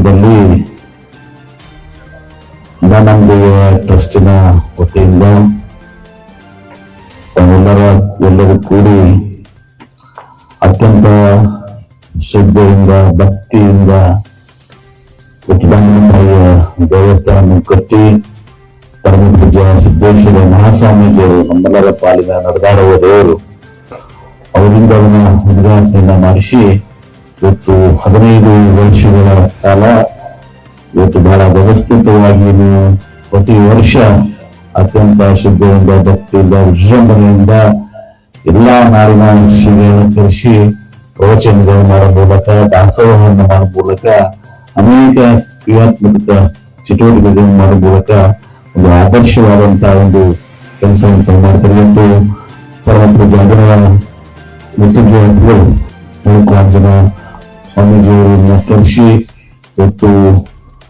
ಸಮಯದಲ್ಲಿ ದಾನಂದಯ ಟ್ರಸ್ಟಿನ ವತಿಯಿಂದ ತಾವೆಲ್ಲರ ಎಲ್ಲರೂ ಕೂಡಿ ಅತ್ಯಂತ ಶ್ರದ್ಧೆಯಿಂದ, ಭಕ್ತಿಯಿಂದ ಉತ್ತರಾಯ ದೇವಸ್ಥಾನ ಕಟ್ಟಿ ಪರಮ ಪೂಜ್ಯ ಸಿದ್ದೇಶ್ವರ ಮಹಾಸ್ವಾಮೀಜಿಯವರು ನಮ್ಮೆಲ್ಲರ ಪಾಲಿನ ನಡೆದಾಡುವ ದೇವರು, ಅವರಿಂದ ಅವನ ಉದ್ಘಾಟನೆಯನ್ನ ಮಾಡಿಸಿ ಇವತ್ತು ಹದಿನೈದು ವರ್ಷಗಳ ಕಾಲ ಇವತ್ತು ಬಹಳ ವ್ಯವಸ್ಥಿತವಾಗಿ ನೀವು ಪ್ರತಿ ವರ್ಷ ಅತ್ಯಂತ ಶ್ರದ್ಧೆಯಿಂದ ಭಕ್ತಿಯಿಂದ, ವಿಜೃಂಭಣೆಯಿಂದ ಎಲ್ಲಾ ನಾಡಿನ ಶ್ರೀಗಳನ್ನು ಕರೆಸಿ ಪ್ರವಚನಗಳು ಮಾಡೋ ಮೂಲಕ ದಾಸೋಹವನ್ನು ಮಾಡೋ ಮೂಲಕ, ಅನೇಕ ಕ್ರಿಯಾತ್ಮಕ ಚಟುವಟಿಕೆಗಳನ್ನು ಮಾಡೋ ಮೂಲಕ ಒಂದು ಆದರ್ಶವಾದಂತಹ ಒಂದು ಕೆಲಸವನ್ನು ಮಾಡ್ತಾರೆ. ಇವತ್ತು ಪರಮ ಪೂಜ್ಯ ಅದರ ಮೂರು ಮೂಕಾಂಜನ ಸ್ವಾಮೀಜಿಯವರನ್ನ ಕರೆಸಿ ಇವತ್ತು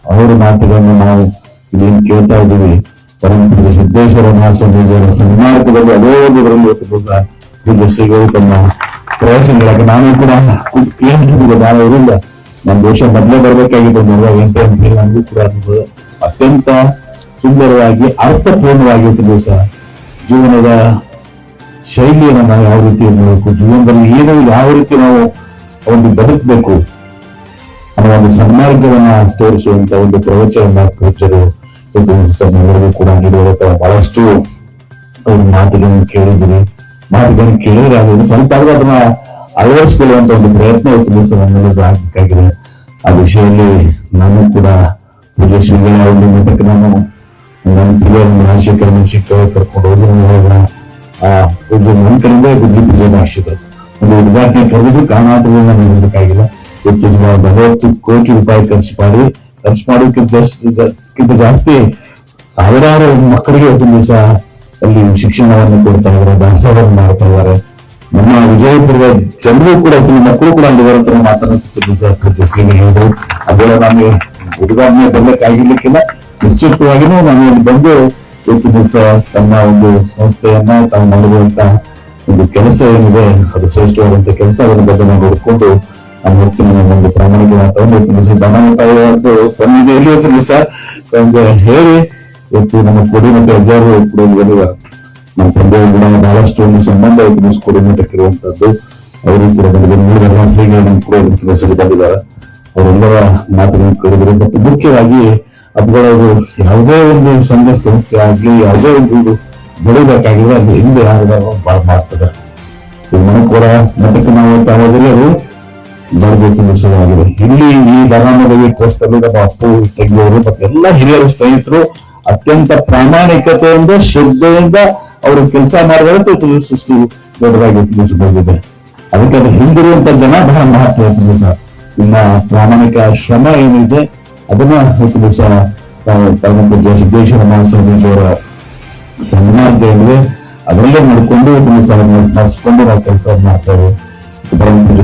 ಅವರ ಮಾತುಗಳನ್ನು ನಾವು ಇಲ್ಲಿ ಕೇಳ್ತಾ ಇದ್ದೀವಿ. ಪರಂಪರೆ ಸಿದ್ದೇಶ್ವರ ಮಹಾಸ್ವಾಮೀಜಿಯವರ ಸನ್ಮಾರ್ಗದಲ್ಲಿ ಅದೇ ಒಂದರಲ್ಲಿ ಇವತ್ತು ದಿವಸ ಶ್ರೀಗಳು ತಮ್ಮ ಪ್ರವಚನಗಳಾಗ ನಾನು ಕೂಡ ಕೇಳಿದ್ರೆ ನಾನು ಇರಲಿಲ್ಲ. ನಮ್ಮ ದೇಶ ಮೊದಲೇ ಬರಬೇಕಾಗಿತ್ತು ನೋಡುವಾಗ ಎಂಟು ಅಂತ ಹೇಳಿ ನನಗೂ ಕೂಡ ಅತ್ಯಂತ ಸುಂದರವಾಗಿ ಅರ್ಥಪೂರ್ಣವಾಗಿತ್ತು ದಿವಸ ಜೀವನದ ಶೈಲಿಯನ್ನು ನಾವು ಯಾವ ರೀತಿ ನೋಡಬೇಕು ಜೀವನದಲ್ಲಿ ಏನು ಯಾವ ರೀತಿ ನಾವು ಒಂದು ಬದುಕಬೇಕು. ಅನ್ನೋ ಒಂದು ಸನ್ಮಾರ್ಗವನ್ನ ತೋರಿಸುವಂತ ಒಂದು ಪ್ರವಚನ ಪ್ರವಚರು ಎಲ್ಲರಿಗೂ ಕೂಡ ನೀಡುವಂತ ಬಹಳಷ್ಟು ಅವ್ರ ಮಾತುಗಳನ್ನು ಕೇಳಿದ್ರಿ ಮಾತುಗಳನ್ನು ಕೇಳಿದ್ರೆ ಅದನ್ನು ಸ್ವಲ್ಪ ಆದ್ರೂ ಅದನ್ನ ಅಳವಡಿಸಿಕೊಳ್ಳುವಂತ ಒಂದು ಪ್ರಯತ್ನ ಇವತ್ತು ದಿವಸ ನಮ್ಮೆಲ್ಲರಿಗೂ ಆ ವಿಷಯದಲ್ಲಿ ನಾನು ಕೂಡ ಪೂಜೆ ಶ್ರೀಗಳ ಒಂದು ಮಟ್ಟಕ್ಕೆ ನಾನು ನನ್ನ ಪ್ರಿಯ ರಾಜಶೇಖರ ಶಿಕ್ಷಕ ಕರ್ಕೊಂಡು ಹೋಗಿ ಆ ಪೂಜೆ ನನ್ನ ಕಡೆಯಿಂದ ಬುದ್ಧಿ ಪೂಜೆ ಮಾಡಿಸಿದ್ರು. ಒಂದು ಉದ್ಘಾಟನೆ ಕರೆದು ಕಾರಣಾಂತರಗಳನ್ನ ನೀಡಬೇಕಾಗಿಲ್ಲ ಇವತ್ತು ಸುಮಾರು ನಲವತ್ತು ಕೋಟಿ ರೂಪಾಯಿ ಖರ್ಚು ಮಾಡಿ, ಖರ್ಚು ಮಾಡೋದಕ್ಕಿಂತ ಜಾಸ್ತಿ ಜಾಸ್ತಿ ಸಾವಿರಾರು ಮಕ್ಕಳಿಗೆ ಒಂದು ದಿವಸ ಅಲ್ಲಿ ಶಿಕ್ಷಣವನ್ನು ಕೊಡ್ತಾ ಇದ್ದಾರೆ ದಾಸವನ್ನು ಮಾಡ್ತಾ ಇದ್ದಾರೆ. ನಮ್ಮ ವಿಜಯಪುರದ ಜನರು ಕೂಡ ಮಕ್ಕಳು ಕೂಡ ಅಲ್ಲಿ ಬರುತ್ತಾರೆ ಮಾತನಾಡುತ್ತಿದ್ದು ಶ್ರೀಗಳು ಹೇಳಿದ್ರು ಅದೆಲ್ಲ ನಾನು ಉದ್ಘಾಟನೆ ಬರ್ಲಿಕ್ಕಾಗಿರ್ಲಿಕ್ಕಿಲ್ಲ ನಿಶ್ಚಿತವಾಗಿಯೂ ನಾನು ಇಲ್ಲಿ ಬಂದು ಇವತ್ತು ದಿವಸ ತಮ್ಮ ಒಂದು ಸಂಸ್ಥೆಯನ್ನ ತಾವು ಮಾಡುವಂತ ಒಂದು ಕೆಲಸ ಏನಿದೆ, ಅದು ಶ್ರೇಷ್ಠವಾದಂತ ಕೆಲಸ ಅದರ ಬಗ್ಗೆ ನಾವು ಹುಡ್ಕೊಂಡು ಹೊತ್ತಿನ ಒಂದು ಪ್ರಾಮಾಣಿಕ ಮಾತನ್ನು ತಿಳಿಸಿ ನಮ್ಮ ಒಂದು ಸನ್ನಿಧಿಯಲ್ಲಿ ದಿವಸ ಒಂದು ಹೇಳಿ, ಇವತ್ತು ನಮ್ಮ ಕೊಡಿ ಮತ್ತೆ ಅಜ್ಜಾರು ಕೂಡ ನಮ್ಮ ತಂದೆಯ ಕೂಡ ಬಹಳಷ್ಟು ಒಂದು ಸಂಬಂಧ ತಿಳಿಸ್ಕೊಡಿ ಅಂತ ಕೊಡಿ ಮಠಕ್ಕೆ ಇರುವಂತದ್ದು ಅವರು ಕೂಡ ಬಂದಿದ್ದಾರೆ ಮೂರೆಲ್ಲ ಶ್ರೀಗಳನ್ನು ಕೂಡ ತಿಳಿಸಲು ಬಂದಿದ್ದಾರೆ. ಅವರೆಲ್ಲರ ಮಾತುಗಳನ್ನು ಕೇಳಿದ್ರು ಮತ್ತು ಮುಖ್ಯವಾಗಿ ಹಬ್ಬಗಳವರು ಯಾವುದೇ ಒಂದು ಸಂಘ, ಸಂಸ್ಥೆ ಆಗ್ಲಿ, ಯಾವುದೇ ಒಂದು ಬೆಳಿಬೇಕಾಗಿದ್ರೆ ಅದು ಹಿಂದೆ ಯಾರು ಬಹಳ ಮಾಡ್ತದೆ. ಈ ಮನಕೋರ ಮಠಕ್ಕೆ ನಾವು ತಾವೆಲ್ಲರೂ ಬರಬೇಕು ವಿಷಯವಾಗಿದೆ ಇಲ್ಲಿ ಈ ಧರ್ಮದಲ್ಲಿ ಕೋಸ್ತಲ್ಲಿ ನಮ್ಮ ಅಪ್ಪು ತಂಗಿಯವರು ಮತ್ತೆ ಎಲ್ಲ ಹಿರಿಯರು, ಸ್ನೇಹಿತರು ಅತ್ಯಂತ ಪ್ರಾಮಾಣಿಕತೆಯಿಂದ, ಶ್ರದ್ಧೆಯಿಂದ ಅವರು ಕೆಲಸ ಮಾಡಿದ್ರೆ ಸೃಷ್ಟಿ ದೊಡ್ಡದಾಗಿ ತಿಳಿಸಿ ಬಂದಿದೆ. ಅದಕ್ಕೆ ಅದು ಹಿಂದಿರುವಂತ ಜನ ಬಹಳ ಮಹತ್ವ ದಿವಸ ಇನ್ನ ಪ್ರಾಮಾಣಿಕ ಶ್ರಮ ಏನಿದೆ ಅದನ್ನ ದಿವಸ ನಾವು ಪೂಜ್ಯ ಸಿದ್ದೇಶ್ವರ ಸನ್ಮಾರ್ಗ ಏನಿದೆ ಅದರಲ್ಲೇ ಮಾಡಿಕೊಂಡು ಅದನ್ನ ಸ್ಮರಿಸಿಕೊಂಡು ನಾವು ಕೆಲಸ ಮಾಡ್ತೇವೆ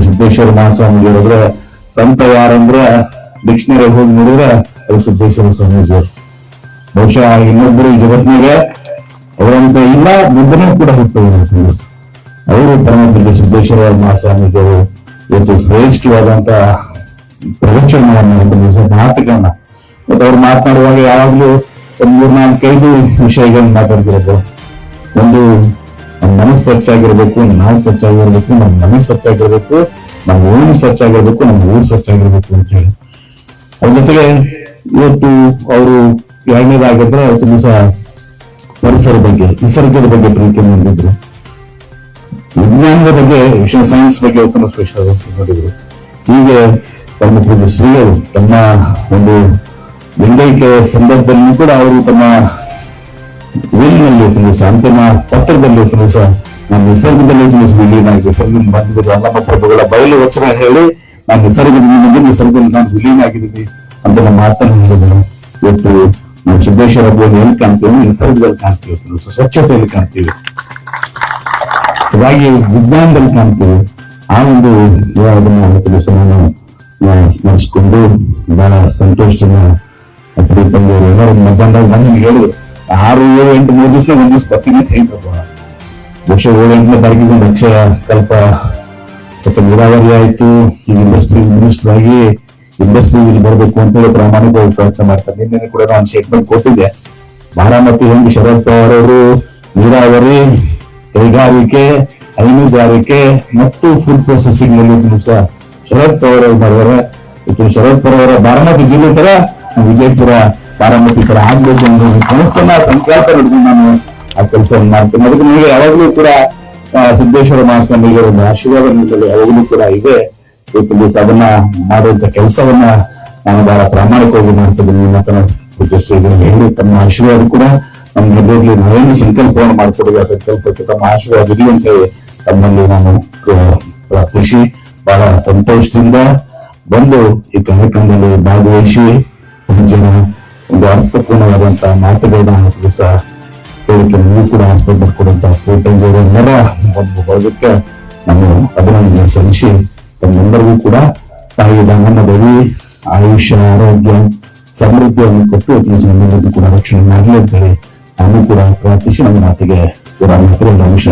ಸಿದ್ದೇಶ್ವರ ಪೂಜ್ಯ ಹೇಳಿದ್ರೆ ಸಂತ ಯಾರಂದ್ರೆ ಡಿಕ್ಷನರಿ ಹೋಗಿ ನೋಡಿದ್ರೆ ಅದು ಸಿದ್ದೇಶ್ವರ ಸ್ವಾಮೀಜಿಯವರು ಬಹುಶಃ ಇನ್ನೊಬ್ಬರು ಜಗತ್ತಿನಾಗ ಅವರಂತ ಇಲ್ಲ ಮುದ್ದನೂ ಕೂಡ ದಿವಸ. ಅವರು ಪರಮಪೂಜ್ಯ ಸಿದ್ದೇಶ್ವರ ಮಹಾಸ್ವಾಮೀಜಿಯವರು ಇವತ್ತು ಶ್ರೇಷ್ಠವಾದಂತ ಪ್ರವಚನವನ್ನು ಮಾತುಗಳನ್ನ. ಮತ್ತು ಅವ್ರು ಮಾತನಾಡುವಾಗ ಯಾವಾಗ್ಲೂ ಒಂದು ಮೂರ್ ನಾಲ್ಕೈದು ವಿಷಯಗಳನ್ನ ಮಾತಾಡ್ತಿರೋದು ಒಂದು ನಮ್ಮ ಮನಸ್ಸು ಸ್ವಚ್ಛಾಗಿರ್ಬೇಕು ನಾವು ಸ್ವಚ್ಛಾಗಿರ್ಬೇಕು ನಮ್ಮ ಮನೆ ಸ್ವಚ್ಛಾಗಿರ್ಬೇಕು ನಮ್ಮ ಓಣಿ ಸ್ವಚ್ಛಾಗಿರ್ಬೇಕು ನಮ್ಮ ಊರು ಸ್ವಚ್ಛಾಗಿರ್ಬೇಕು ಅಂತ ಹೇಳಿ. ಅವ್ರ ಜೊತೆಗೆ ಇವತ್ತು ಅವರು ಎರಡನೇದಾಗಿದ್ರೆ ಅವತ್ತು ದಿವಸ ಪರಿಸರ ಬಗ್ಗೆ, ನಿಸರ್ಗದ ಬಗ್ಗೆ ಪ್ರೀತಿಯನ್ನು ಹೊಂದಿದ್ರು ವಿಜ್ಞಾನದ ಬಗ್ಗೆ, ವಿಷಯ ಸೈನ್ಸ್ ಬಗ್ಗೆ ಉತ್ತಮ ಸ್ಪೆಷಲ್ ನೋಡಿದ್ರು. ಹೀಗೆ ಪೂಜೆ ಶ್ರೀಗಳು ತಮ್ಮ ಒಂದು ಲಿಂಗೈಕ್ಯ ಸಂದರ್ಭದಲ್ಲಿಯೂ ಕೂಡ ಅವರು ತಮ್ಮ ಊರಿನಲ್ಲಿ ತಿಳಿಸ, ಅಂತಿಮ ಪತ್ರದಲ್ಲಿ ಸಹ ನಾನು ನಿಸರ್ಗದಲ್ಲಿ ತಿಳಿಸಿ ವಿಲೀನಾಗಿ ನಿಸರ್ಗದಿಂದ ಬಂದಿದ್ರು ಅಲ್ಲಮ್ಮ ಪ್ರಭುಗಳ ಬಯಲು ವಚನ ಹೇಳಿ ನಾನು ನಿಸರ್ಗದಿಂದ ಬಂದು ನಿಸರ್ಗದಲ್ಲಿ ನಾನು ವಿಲೀನಾಗಿದ್ದೀನಿ ಅಂತ ನಮ್ಮ ಮಾತನ್ನು ಹೇಳಿದ್ರು. ಇವತ್ತು ನಾವು ಸಿದ್ದೇಶ್ವರ ಹಬ್ಬವನ್ನು ಎಲ್ಲಿ ಕಾಣ್ತೀವಿ? ನಿಸರ್ಗದಲ್ಲಿ ಕಾಣ್ತೀವಿ, ತಿಳಿಸ, ಸ್ವಚ್ಛತೆಯಲ್ಲಿ ಕಾಣ್ತೀವಿ. ಹಾಗಾಗಿ ವಿಜ್ಞಾನದಲ್ಲಿ ಕಾಣ್ತೀವಿ. ಆ ಒಂದು ಅದನ್ನು ನಾನು ನಾನು ಸ್ಮರಿಸಿಕೊಂಡು ಬಹಳ ಸಂತೋಷದಿಂದ ಅಪ್ಪಿ ತಂದೆಯವರು ಎಲ್ಲರೂ ಮಧ್ಯಾಹ್ನ ಬಂದು ಹೇಳಿದ್ರು ಆರು, ಏಳು, ಎಂಟು, ಮೂರು ದಿವಸ ಒಂದು ದಿವಸ ಅಂತ ಹೇಳಿದ್ರು ಬಹುಶಃ ಏಳು, ಎಂಟನೇ ತಾರೀಕಿಗೆ ಒಂದು ಅಕ್ಷಯ ಕಲ್ಪ. ಮತ್ತೆ ನೀರಾವರಿ ಆಯ್ತು. ಈಗ ಇಂಡಸ್ಟ್ರೀಸ್ ಮಿನಿಸ್ಟರ್ ಆಗಿ ಇಂಡಸ್ಟ್ರಿಗೆ ಬರಬೇಕು ಅಂತ ಹೇಳಿ ಪ್ರಾಮಾಣಿಕವಾಗಿ ಪ್ರಯತ್ನ ಮಾಡ್ತಾರೆ. ನಿನ್ನೆ ಕೂಡ ನಾನು ಸ್ಟೇಟ್ಮೆಂಟ್ ಕೊಟ್ಟಿದ್ದೆ. ಬಾರಾಮತಿ ಹೆಂಗ್ ಶರದ್ ಪವಾರ್ ಅವರು ನೀರಾವರಿ, ಕೈಗಾರಿಕೆ, ಹೈನುಗಾರಿಕೆ ಮತ್ತು ಫುಡ್ ಪ್ರೊಸೆಸಿಂಗ್ನಲ್ಲಿ ಸಹ ಶರದ್ ಪವಾರ್ ಅವರು ಮಾಡಿದ್ದಾರೆ ಪರವರ ಅವರ ಬಾರಾಮತಿ ಜಿಲ್ಲೆ ತರ ವಿಜಯಪುರ ಬಾರಾಮತಿ ತರ ಆಗ್ಬೇಕು ಅನ್ನೋ ಕನಸನ್ನ ಸಂಕಲ್ಪ ಹಿಡಿದು ನಾನು ಆ ಕೆಲಸವನ್ನು ಮಾಡ್ತೇನೆ. ಅದಕ್ಕೆ ನನಗೆ ಯಾವಾಗಲೂ ಕೂಡ ಸಿದ್ದೇಶ್ವರ ಮಹಾಸ್ವಾಮಿಗೆ ಒಂದು ಆಶೀರ್ವಾದ ನೀಡಲು ಯಾವಾಗಲೂ ಕೂಡ ಇದೆ. ಏಕೆಂದ್ರೆ ಅದನ್ನ ಮಾಡುವಂತ ಕೆಲಸವನ್ನ ನಾನು ಬಹಳ ಪ್ರಾಮಾಣಿಕವಾಗಿ ಮಾಡ್ತಿದ್ದೀನಿ. ಮಾತನ್ನ ಪೂಜಿಸಿದ್ದೀನಿ ಹೇಳಿ ತಮ್ಮ ಆಶೀರ್ವಾದ ಕೂಡ ನಮ್ಗೆ ಹೋಗಿ ನಾವೇನು ಸಂಕಲ್ಪವನ್ನು ಮಾಡ್ಕೊಡುವ ಸಂಕಲ್ಪಕ್ಕೆ ತಮ್ಮ ಆಶೀರ್ವಾದ ಹೇಳಿ ತಮ್ಮಲ್ಲಿ ನಾನು ಕೃಷಿ ಬಹಳ ಸಂತೋಷದಿಂದ ಬಂದು ಈ ಕಾರ್ಯಕ್ರಮದಲ್ಲಿ ಭಾಗವಹಿಸಿ ಜನ ಒಂದು ಅರ್ಥಪೂರ್ಣವಾದಂತಹ ಮಾತುಗಳನ್ನ ಸಹ ಹೇಳಿಕೆ ನೀವು ಕೂಡ ಆಸ್ಪತ್ರೆ ಕೊಡುವಂತ ಕೋಟೆಯವರೆಲ್ಲರ ಒಂದು ವರ್ಗಕ್ಕೆ ನಾನು ಅಭಿನಂದನೆ ಸಲ್ಲಿಸಿ ತಮ್ಮೆಲ್ಲರಿಗೂ ಕೂಡ ತಾಯಿ ದಾನಮ್ಮ ದೇವಿ ಆಯುಷ್ಯ, ಆರೋಗ್ಯ, ಸಮೃದ್ಧಿಯನ್ನು ಕೊಟ್ಟು ಜನರಿಗೂ ಕೂಡ ರಕ್ಷಣೆ ಮಾಡಲಿ ಅಂತ ಹೇಳಿ ನಾನು ಕೂಡ ಪ್ರಾರ್ಥಿಸಿ, ನನ್ನ ಮಾತಿಗೆ ಕೂಡ ಮಾತ್ರ ಅಂಶ